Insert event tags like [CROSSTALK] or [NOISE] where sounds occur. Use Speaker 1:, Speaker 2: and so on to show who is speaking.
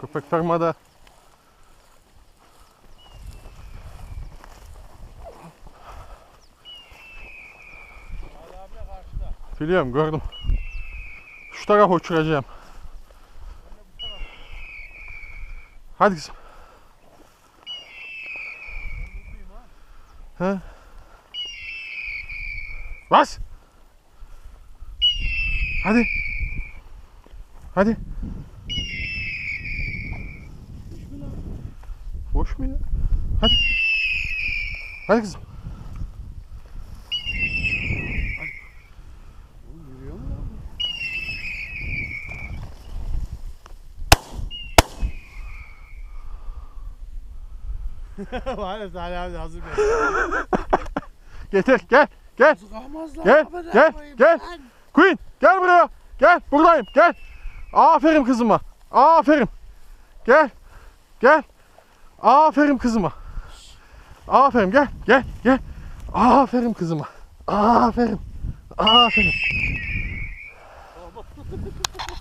Speaker 1: Köpek tarmada.
Speaker 2: Ali abi karşıda.
Speaker 1: Biliyorum gördüm. Şu tarafa uçuracağım. Hadi kızım. He? Bas. Hadi. Hadi. Mu ya? Hadi. Hadi kızım.
Speaker 2: Yürüyor mu lan? Var ya Salih abi hazır. [LAUGHS]
Speaker 1: Getir gel gel.
Speaker 2: Kalmaz lan?
Speaker 1: Gel, gel, gel. Queen gel buraya. Gel buradayım gel. Aferin kızıma. Aferin. Gel. Gel. Aferin kızıma. Aferin gel gel gel. Aferin kızıma. Aferin. Aferin. [LAUGHS]